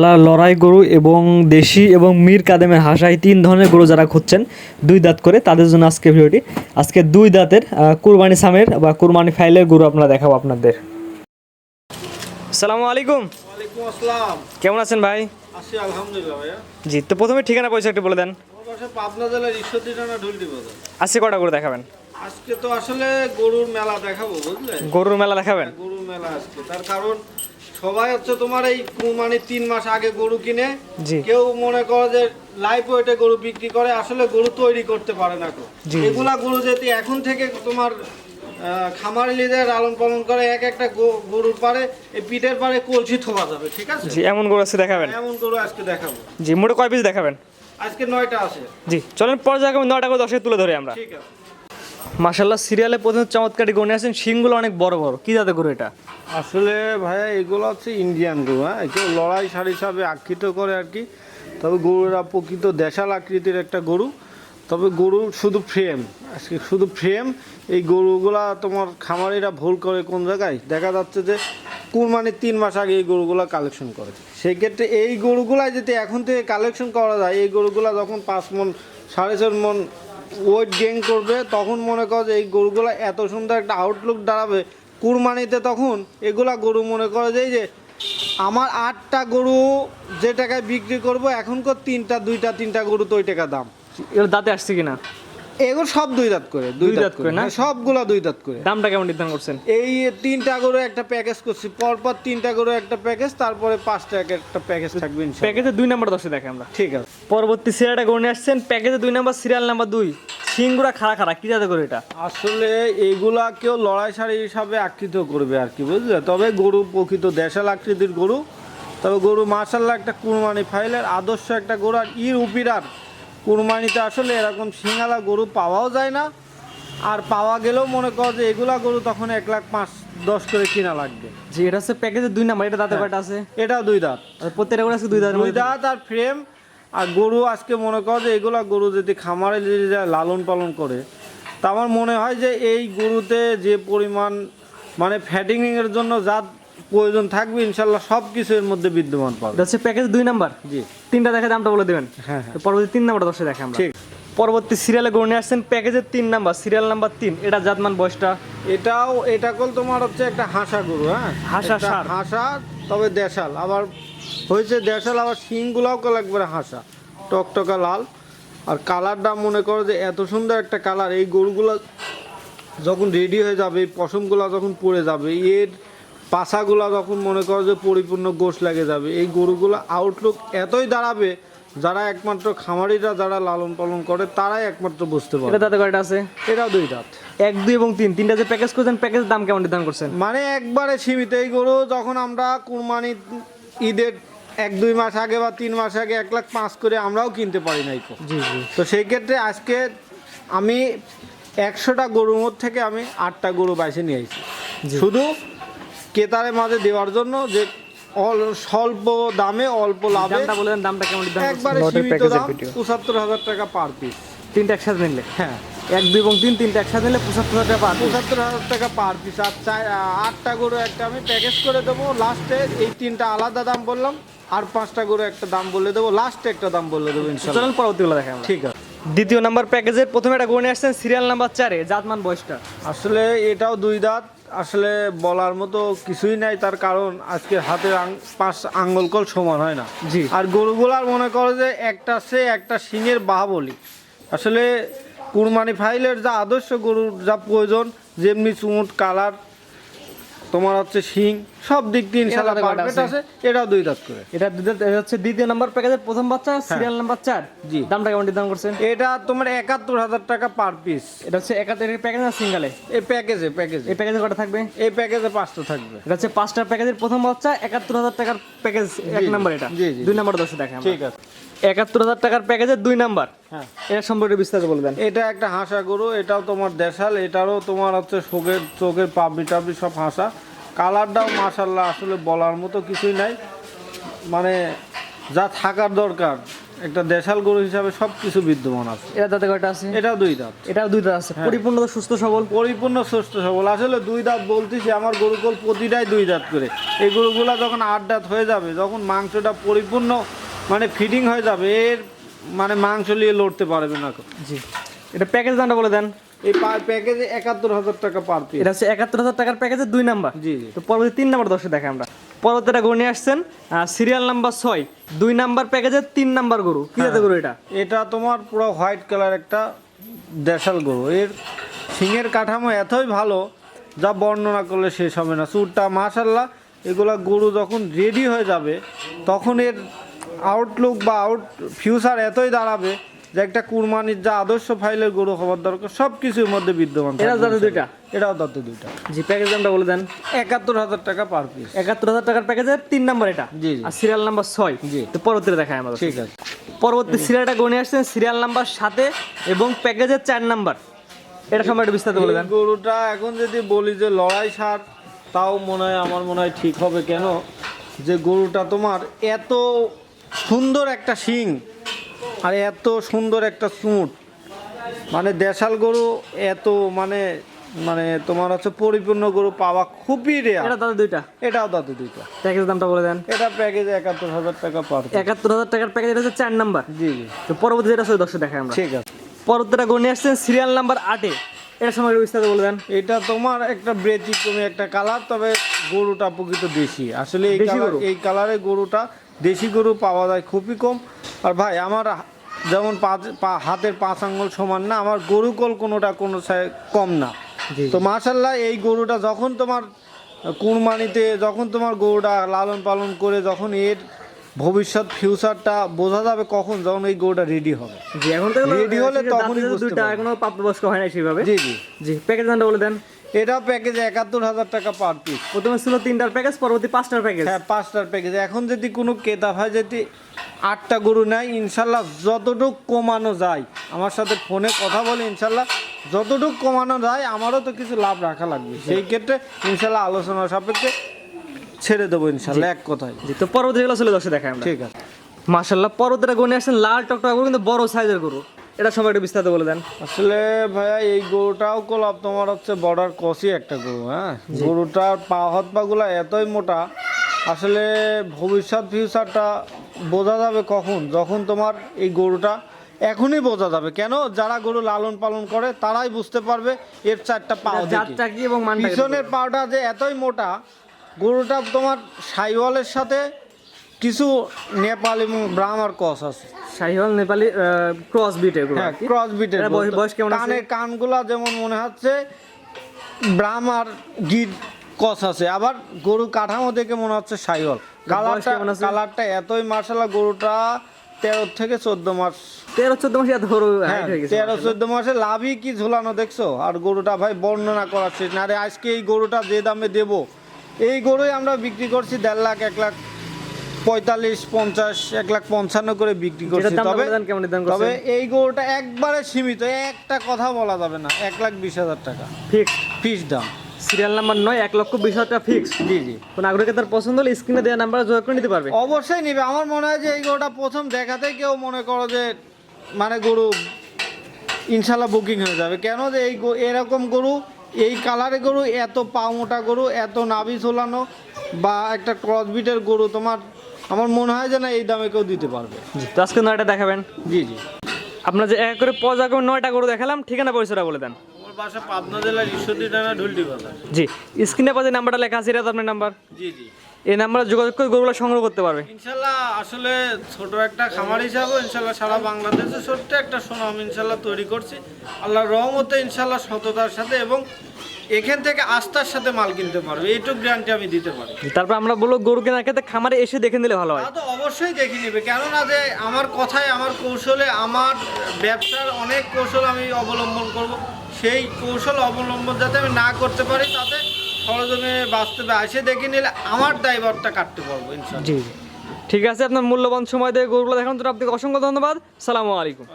তারা লড়াই গরু এবং দেশি এবং মীর কাদেমের হাসাই তিন ধরনের গরু যারা খুঁজছেন দুই দাঁত করে তাদের জন্য আজকে ভিডিওটি। আজকে দুই দাঁতের কুরবানি সামের বা কুরবানি ফাইলের গরু আপনারা দেখাবো আপনাদের। সালামু আলাইকুম। আসসালাম। কেমন আছেন ভাই? আছি আলহামদুলিল্লাহ ভাইয়া। জি তো প্রথমে ঠিকানা পয়সা একটু বলে দেন। আমার পাবনা জেলার ঈশ্বরদী টানা ঢুলটি বাজার। আজকে কটা করে দেখাবেন? আজকে তো আসলে গরুর মেলা দেখাবো গরুর মেলা দেখাবেন? গরুর মেলা আজকে। তার কারণ সবাই হচ্ছে তোমার এই মানে তিন মাস আগে গরু কিনে। কেউ মনে করে যে লাইফ ওয়েটে গরু বিক্রি করে আসলে গরু তৈরি করতে পারে না জি। এগুলা গরু যদি এখন থেকে তোমার খামারি লিদের লালন পালন করে এক একটা গরুর পারে এই পিঠের পারে কলসি থোয়া যাবে ঠিক আছে? জি এমন গরু আজকে দেখাবেন। এমন গরু আজকে দেখাবো। জি মোটে কয় পিস দেখাবেন? আজকে নয়টা আছে। জি চলেন পরে দেখাবো নয়টা করে দশকে তুলে ধরে আমরা। ঠিক আছে। মাসাল্লাহ সিরিয়ালে প্রথম চমৎকারী গণে আছেন। শিংগুলো অনেক বড় বড়। কি জাতের গরু এটা? আসলে ভাইয়া, এগুলো হচ্ছে ইন্ডিয়ান গরু হ্যাঁ? কেউ লড়াই সার হিসাবে আখ্যিত করে আর কি। তবে গরুরা প্রকৃত দেশাল আকৃতির একটা গরু। তবে গরু শুধু ফ্রেম আজকে শুধু ফ্রেম এই গরুগুলা তোমার খামারিরা ভুল করে কোন জায়গায়? দেখা যাচ্ছে যে কুরবানির তিন মাস আগে এই গরুগুলো কালেকশন করে। সেক্ষেত্রে এই গরুগুলা যদি এখন থেকে কালেকশন করা যায়, এই গরুগুলা যখন পাঁচ মন, সাড়ে চার মন ওয়েট গেইন করবে, তখন মনে করো যে এই গরুগুলো এত সুন্দর একটা আউটলুক দাঁড়াবে কুরবানিতে তখন, এগুলা গরু মনে করো যে যে আমার আটটা গরু যে টাকায় বিক্রি করব এখনকার তিনটা, দুইটা, তিনটা গরু তো ওই টাকা দাম। এর দাঁতে আসছে কিনা? এগুলো সব দুই দাঁত করে দুই দাঁত করে না? সবগুলা দুই দাঁত করে। দামটা কেমন নির্ধারণ করছেন? এই তিনটা গরু একটা প্যাকেজ করছি পরপর তিনটা গরু একটা প্যাকেজ তারপরে পাঁচটা এক একটা প্যাকেজ থাকবে প্যাকেজে দুই নাম্বার দশে দেখে আমরা। ঠিক আছে। পরবর্তী সিরিয়ালটা গড়ে নিয়ে আসছেন প্যাকেজে দুই নাম্বার সিরিয়াল নাম্বার দুই। সিংগুড়া খাড়া খাড়া কি জাতে করে এটা? আসলে এইগুলা কেউ লড়াই শাড়ি হিসাবে আকৃত করবে আর কি বুঝলে? তবে গরু প্রকৃত দেশাল আকৃতির গরু। তবে গরু মার্শাল্লাহ একটা কুরবানি ফাইলের আদর্শ একটা গরু আর ইর উপিরার কুরবানিতে আসলে এরকম সিঙ্গালা গরু পাওয়াও যায় না। আর পাওয়া গেলেও মনে কর যে এগুলা গরু তখন এক লাখ পাঁচ দশ করে কিনা লাগবে। জি এটা হচ্ছে প্যাকেজের দুই নাম্বার এটা দাঁতে কয়টা আছে। এটাও দুই দাঁত। প্রত্যেকটা করে আছে দুই দাঁত দুই দাঁত আর ফ্রেম আর গরু আজকে মনে কর যে এগুলা গরু যদি খামারে যদি লালন পালন করে তা আমার মনে হয় যে এই গরুতে যে পরিমাণ মানে ফ্যাটিং এর জন্য যা প্রয়োজন থাকবে ইনশাল্লাহ সব কিছু এর মধ্যে বিদ্যমান পাবে। এটা হচ্ছে প্যাকেজে দুই নাম্বার জি। তিনটা দেখে দামটা বলে দেবেন। হ্যাঁ হ্যাঁ। পরবর্তী তিন নাম্বার দশে দেখে আমরা। ঠিক। পরবর্তী সিরিয়ালে গড়ে নিয়ে আসছেন প্যাকেজের তিন নাম্বার সিরিয়াল নাম্বার তিন। এটা জাতমান বয়সটা? এটাও এটা কল তোমার হচ্ছে একটা হাসা গরু হ্যাঁ? হাসা ষাঁড়। হাসা তবে দেশাল। আবার হয়েছে দেশাল আবার শিংগুলাও কল একবারে হাসা। টকটকা লাল। আর কালারটা মনে করো যে এত সুন্দর একটা কালার। এই গরুগুলো যখন রেডি হয়ে যাবে এই পশমগুলো যখন পড়ে যাবে এর পাছাগুলো যখন মনে করো যে পরিপূর্ণ গোশ লাগে যাবে এই গরুগুলো আউটলুক এতই দাঁড়াবে যারা একমাত্র খামারিরা যারা লালন পালন করে তারাই একমাত্র বুঝতে এটা পারে দাঁতে কয়টা আছে? এটাও দুই দাঁত। এক দুই এবং তিন। তিনটা যে প্যাকেজ করছেন প্যাকেজের দাম কেমন নির্ধারণ করছেন? মানে একবারে সীমিত। এই গরু যখন আমরা কুরবানি ঈদের এক দুই মাস আগে বা তিন মাস আগে এক লাখ পাঁচ করে আমরাও কিনতে পারি নাই তো। জি জি। তো সেই ক্ষেত্রে আজকে আমি একশোটা গরুর মধ্যে থেকে আমি আটটা গরু বাইছে নিয়ে আসি শুধু ক্রেতারের মাঝে দেওয়ার জন্য যে স্বল্প দামে অল্প লাভে দামটা বলে দেন দামটা কেমন একবারে সীমিত দাম পঁচাত্তর হাজার টাকা পার পিস তিনটা একসাথে নিলে? হ্যাঁ। এক দুই এবং তিন তিনটা একসাথে নিলে পঁচাত্তর হাজার টাকা পার পঁচাত্তর হাজার টাকা পার পিস আর চাই আটটা গরু একটা আমি প্যাকেজ করে দেবো। লাস্টে এই তিনটা আলাদা দাম বললাম। আর পাঁচটা গরু একটা দাম বলে দেবো। লাস্টে একটা দাম বলে দেবো ইনশাল্লাহ। পরবর্তীগুলো ঠিক আছে। দ্বিতীয় নাম্বার প্যাকেজের প্রথমে একটা গড়ে আসছেন সিরিয়াল নাম্বার চারে জাতমান বয়সটা। আসলে এটাও দুই দাঁত। আসলে বলার মতো কিছুই নাই তার কারণ আজকে হাতের পাঁচ আঙ্গুল কল সমান হয় না। জি। আর গরুগুলার মনে করে যে একটা সে একটা শিঙের বাহাবলি। আসলে কুরবানি ফাইলের যা আদর্শ গরুর যা প্রয়োজন যেমনি চুমুট কালার তোমার হচ্ছে শিং সব দিক দিয়ে দাঁতে কয়টা পারফেক্ট আছে? এটাও দুই দাঁত করে। এটা দুটো- এটা হচ্ছে দ্বিতীয় নাম্বার প্যাকেজের প্রথম বাচ্চা সিরিয়াল নাম্বার চার। জি। দামটা কেমন নির্ধারণ করছেন? এটা তোমার একাত্তর হাজার টাকা পার পিস এটা হচ্ছে একাত্তর প্যাকেজ না সিঙ্গালে এই প্যাকেজে প্যাকেজে এই প্যাকেজে কটা থাকবে? এই প্যাকেজে পাঁচটা থাকবে। এটা হচ্ছে পাঁচটা প্যাকেজের প্রথম বাচ্চা একাত্তর হাজার টাকার প্যাকেজ এক নাম্বার এটা। জি। দুই নাম্বার দশে দেখে ঠিক আছে। একাত্তর হাজার টাকার প্যাকেজের দুই নাম্বার হ্যাঁ। এটা সম্পর্কে বিস্তারিত বলবেন এটা একটা হাসা গরু এটাও তোমার দেশাল এটারও তোমার হচ্ছে চোখের চোখের পাবলি টাবলি সব হাসা। কালারটাও মাশাল্লাহ আসলে বলার মতো কিছুই নাই। মানে যা থাকার দরকার একটা দেশাল গরু হিসাবে সব কিছু বিদ্যমান আছে। এটা দাঁতে কয়টা আছে? এটাও দুই দাঁত। এটাও দুই দাঁত আছে। পরিপূর্ণ সুস্থ সবল? পরিপূর্ণ সুস্থ সবল। আসলে দুই দাঁত বলতেছি আমার গরুকল প্রতিটাই দুই দাঁত করে। এই গরুগুলা যখন আট দাঁত হয়ে যাবে যখন মাংসটা পরিপূর্ণ মানে ফিটিং হয়ে যাবে। এর মানে মাংস নিয়ে লড়তে পারবে না জি। এটা প্যাকেজ দামটা বলে দেন। এই প্যাকেজে একাত্তর হাজার টাকা পার পিস এটা হচ্ছে একাত্তর হাজার টাকার প্যাকেজের দুই নাম্বার জি জি। তো পরবর্তী তিন নাম্বার দর্শক দেখে আমরা। পরবর্তীটা গরু নিয়ে আসছেন সিরিয়াল নাম্বার ছয়। দুই নাম্বার প্যাকেজের তিন নাম্বার গরু। কি জাতের গরু এটা? এটা তোমার পুরো হোয়াইট কালার একটা দেশাল গরু। এর শিঙের কাঠামো এতই ভালো যা বর্ণনা করলে শেষ হবে না। চুরটা মাশাল্লাহ এগুলা গরু যখন রেডি হয়ে যাবে তখন এর আউটলুক বা আউট ফিউচার এতই দাঁড়াবে যে একটা কুরবানির যা আদর্শ ফাইলের গরু হওয়ার দরকার সব কিছুর মধ্যে বিদ্যমান থাকবে। দাঁতে দুইটা? এটাও দাঁতে দুইটা। জি প্যাকেজ দামটা বলে দেন। একাত্তর হাজার টাকা পার পিস একাত্তর হাজার টাকার প্যাকেজের তিন নাম্বার এটা। জি। আর সিরিয়াল নাম্বার ছয়। জি। তো পরবর্তীতে দেখায় আমাদের। ঠিক আছে। পরবর্তী সিরিয়ালটা গনে আসছেন সিরিয়াল নাম্বার সাথে এবং প্যাকেজের চার নাম্বার এটা সময় একটু বিস্তারিত বলে দেন। গরুটা এখন যদি বলি যে লড়াই সার তাও মনে হয় আমার মনে হয় ঠিক হবে। কেন? যে গরুটা তোমার এত সুন্দর একটা শিং আর এত সুন্দর একটা চুঁট মানে দেশাল গরু এত মানে মানে তোমার হচ্ছে পরিপূর্ণ গরু পাওয়া খুবই রেয়ার এটা দাদা দুইটা। এটাও দাদু দুইটা। প্যাকেজ দামটা বলে দেন। এটা প্যাকেজ একাত্তর হাজার টাকা পার একাত্তর হাজার টাকার প্যাকেজ এটা হচ্ছে চার নাম্বার জি জি। তো পরবর্তী যেটা সবাই দর্শক দেখায় আমরা। ঠিক আছে। পরবর্তীটা গনে আসছেন সিরিয়াল নাম্বার আটে এটা সময় বিস্তারিত বলে দেন। এটা তোমার একটা ব্যতিক্রমী একটা কালার তবে গরুটা প্রকৃত দেশি। আসলে এই কালার এই কালারে গরুটা দেশি গরু পাওয়া যায় খুবই কম। আর ভাই আমার যেমন পাঁচ হাতের পাঁচ আঙ্গুল সমান না আমার গরু কল কোনোটা কোনো কম না। তো মাশাল্লাহ এই গরুটা যখন তোমার কুরবানিতে যখন তোমার গরুটা লালন পালন করে যখন এর ভবিষ্যৎ ফিউচারটা বোঝা যাবে কখন যখন এই গরুটা রেডি হবে। জি এখন তো Ready হলে তখনই বুঝতে দুইটা পারব। এখনও প্রাপ্তবয়স্ক হয় না সেভাবে। জি জি। জি প্যাকেজ দামটা বলে দেন। এটা প্যাকেজে একাত্তর হাজার টাকা পার পিস প্রথমে ছিল তিনটার প্যাকেজ পরবর্তী পাঁচটার প্যাকেজ হ্যাঁ পাঁচটার প্যাকেজ এখন যদি কোনো ক্রেতা ভাই যদি আটটা গরু নেয় ইনশাল্লাহ যতটুক কমানো যায় আমার সাথে ফোনে কথা বলে ইনশাল্লাহ যতটুক কমানো যায় আমারও তো কিছু লাভ রাখা লাগবে। সেই ক্ষেত্রে ইনশাল্লাহ আলোচনা সাপেক্ষে ছেড়ে দেবো ইনশাল্লাহ এক কথায়। তো পরবর্তী যেগুলো ছিল দর্শক দেখায় আমরা। ঠিক আছে। মাশাল্লাহ পরবর্তীটা গনে আসছেন লাল টকটকা গরু কিন্তু বড় সাইজের গরু। এটা সময় একটু বিস্তারিত বলে দেন। আসলে ভাইয়া এই গরুটাও কলাপ তোমার হচ্ছে বর্ডার কষি একটা গরু হ্যাঁ? গরুটার পা হাত পাগুলা এতই মোটা আসলে ভবিষ্যৎ ফিউচারটা বোঝা যাবে কখন? যখন তোমার এই গরুটা এখনই বোঝা যাবে। কেন? যারা গরু লালন পালন করে তারাই বুঝতে পারবে এর চারটা পাও দেখে। কি এবং? পিছনের পাওটা যে এতই মোটা গরুটা তোমার সাইওয়ালের সাথে কিছু নেপাল এবং ব্রাহ্মার কস আছে। শাহিওয়াল নেপালি ক্রস বিট এগুলো হ্যাঁ ক্রস বিটের বয়স- কেমন? কানের কানগুলা যেমন মনে হচ্ছে ব্রাহ্ম আর গির কস আছে। আবার গরু কাঠামো দেখে মনে হচ্ছে সাইওয়াল কালারটা? কালারটা এতই মার্শাল্লাহ গরুটা তেরো থেকে চোদ্দ মাস। তেরো চোদ্দ মাসে এত বড় হ্যাঁ, তেরো চোদ্দ মাসে লাভই কি ঝুলানো দেখছ? আর গরুটা ভাই বর্ণনা করার শেষ না। আরে আজকে এই গরুটা যে দামে দেব এই গরুই আমরা বিক্রি করছি দেড় লাখ এক লাখ পঁয়তাল্লিশ পঞ্চাশ এক লাখ পঞ্চান্ন করে বিক্রি করছি। তবে তবে এই গরুটা একবারে সীমিত একটা কথা বলা যাবে না এক লাখ বিশ হাজার টাকা। ফিক্স? ফিস দাম। সিরিয়াল নাম্বার নয় এক লক্ষ বিশ হাজার টাকা ফিক্স? জি জি। কোন আগ্রহী তার পছন্দ হলে স্ক্রিনে দেওয়া নাম্বার যোগাযোগ করে নিতে পারবে। অবশ্যই নিবে। আমার মনে হয় যে এই গরুটা প্রথম দেখাতেই কেউ মনে করো যে মানে গরু ইনশাল্লাহ বুকিং হয়ে যাবে। কেন যে এই এরকম গরু এই কালারে গরু এত পা মোটা গরু এত নাভি ঝোলানো বা একটা ক্রসবিটের গরু তোমার আমার মনে হয় যে না এই দামে কেউ দিতে পারবে। তো আজকে নয়টা দেখাবেন? জি জি। আপনার যে এক করে পজা করে নয়টা গরু দেখালাম ঠিকানা পরিচয়টা বলে দেন। আমার বাসা পাবনা জেলার ঈশ্বরদী থানা ঢুলটি বাজার। জি স্ক্রিনে পাশে নাম্বারটা লেখা আছে এটা তো আপনার নাম্বার? জি জি। এই নাম্বারে যোগাযোগ করে গরুগুলো সংগ্রহ করতে পারবে। ইনশাল্লাহ আসলে ছোট একটা খামার হিসাবে ইনশাল্লাহ সারা বাংলাদেশে ছোট্ট একটা সুনাম ইনশাল্লাহ তৈরি করছি। আল্লাহর রহমতে ইনশাল্লাহ সততার সাথে এবং এখান থেকে আস্থার সাথে মাল কিনতে পারবে। এইটুকু গ্যারান্টি আমি দিতে পারি। তারপর আমরা বলব গরু কেনার ক্ষেত্রে খামারে এসে দেখে নিলে ভালো হয়। তা তো অবশ্যই দেখে নেবে। কেননা যে আমার কথায় আমার কৌশলে আমার ব্যবসার অনেক কৌশল আমি অবলম্বন করব। সেই কৌশল অবলম্বন যাতে আমি না করতে পারি তাতে সরজমে বাস্তবে এসে দেখে নিলে আমার ড্রাইভারটা কাটতে পারব ইনশাল্লাহ জি জি। ঠিক আছে আপনার মূল্যবান সময় দিয়ে গরুগুলো দেখানোর জন্য আপনাকে অসংখ্য ধন্যবাদ। সালামু আলাইকুম।